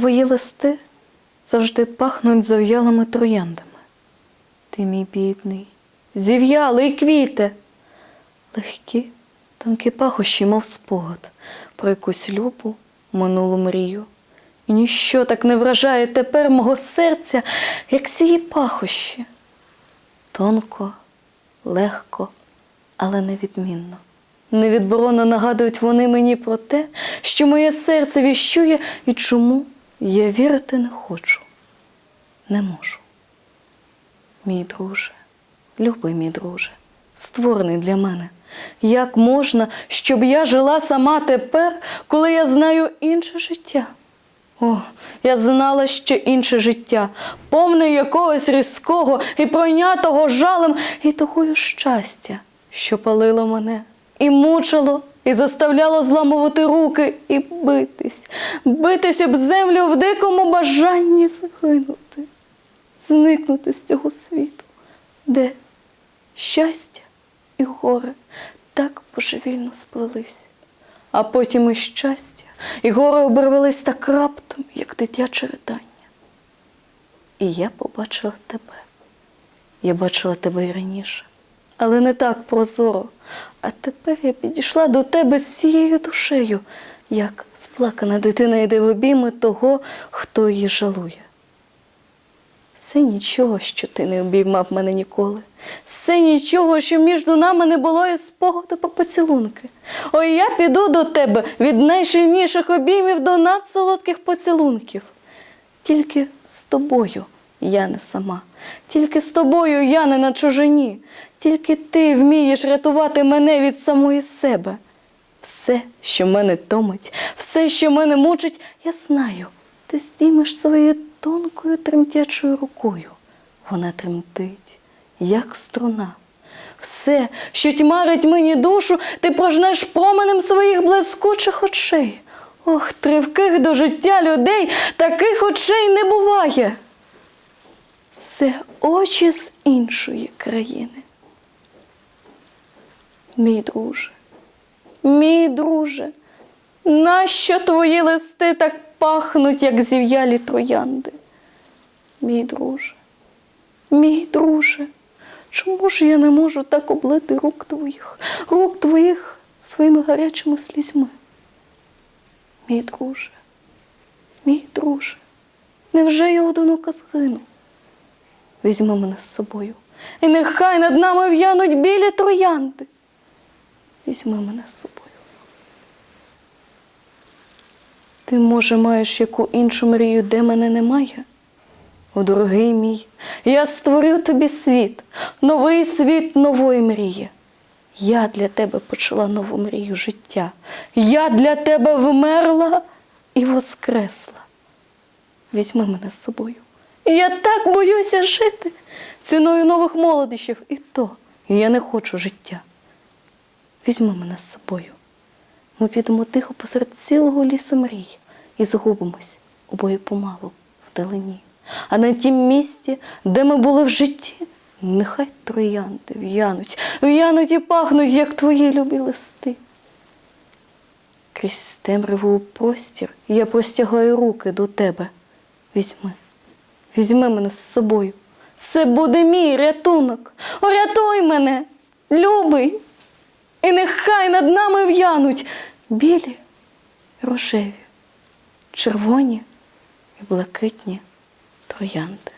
твої листи завжди пахнуть зав'ялими трояндами. Ти мій бідний, зів'ялий квіте, легкі, тонкі пахощі, мов спогад, про якусь любу минулу мрію. І ніщо так не вражає тепер мого серця, як сії пахощі. Тонко, легко, але невідмінно. Невідборонно нагадують вони мені про те, що моє серце віщує і чому я вірити не хочу, не можу. Мій друже, любий мій друже, створений для мене. Як можна, щоб я жила сама тепер, коли я знаю інше життя? О, я знала ще інше життя, повне якогось різкого і пройнятого жалем і такою щастя, що палило мене, і мучило, і заставляло зламувати руки і битись, битись об землю в дикому бажанні згинути, зникнути з цього світу, де щастя і горе так божевільно сплелись. А потім і щастя, і горе обервались так раптом, як дитяче ридання. І я побачила тебе. Я бачила тебе і раніше, але не так прозоро. А тепер я підійшла до тебе з всією душею, як сплакана дитина йде в обійми того, хто її жалує. Все нічого, що ти не обіймав мене ніколи. Все нічого, що між нами не було і спогаду про поцілунки. Ой, я піду до тебе від найшильніших обіймів до надсолодких поцілунків. Тільки з тобою я не сама, тільки з тобою я не на чужині, тільки ти вмієш рятувати мене від самої себе. Все, що мене томить, все, що мене мучить, я знаю. Ти здіймеш своєю тонкою тремтячою рукою. Вона тремтить, як струна. Все, що тьмарить мені душу, ти прожнеш променем своїх блискучих очей. Ох, тривких до життя людей таких очей не буває. Це очі з іншої країни. Мій друже, мій друже, нащо твої листи так пахнуть, як зів'ялі троянди? Мій друже, мій друже, чому ж я не можу так облити рук твоїх, рук твоїх своїми гарячими слізьми? Мій друже, мій друже, невже я одинока згину? Візьми мене з собою, і нехай над нами в'януть білі троянди. Візьми мене з собою. Ти, може, маєш яку іншу мрію, де мене немає? О, дорогий мій, я створю тобі світ, новий світ нової мрії. Я для тебе почала нову мрію життя. Я для тебе вмерла і воскресла. Візьми мене з собою. Я так боюся жити ціною нових молодощів. І то я не хочу життя. Візьми мене з собою. Ми підемо тихо посеред цілого лісу мрій і згубимось обоє помалу вдалині. А на тім місці, де ми були в житті, нехай троянди в'януть, в'януть і пахнуть, як твої любі листи. Крізь темряву простір я простягаю руки до тебе. Візьми, візьми мене з собою. Це буде мій рятунок. Орятуй мене, любий. І нехай над нами в'януть білі, рожеві, червоні і блакитні троянди.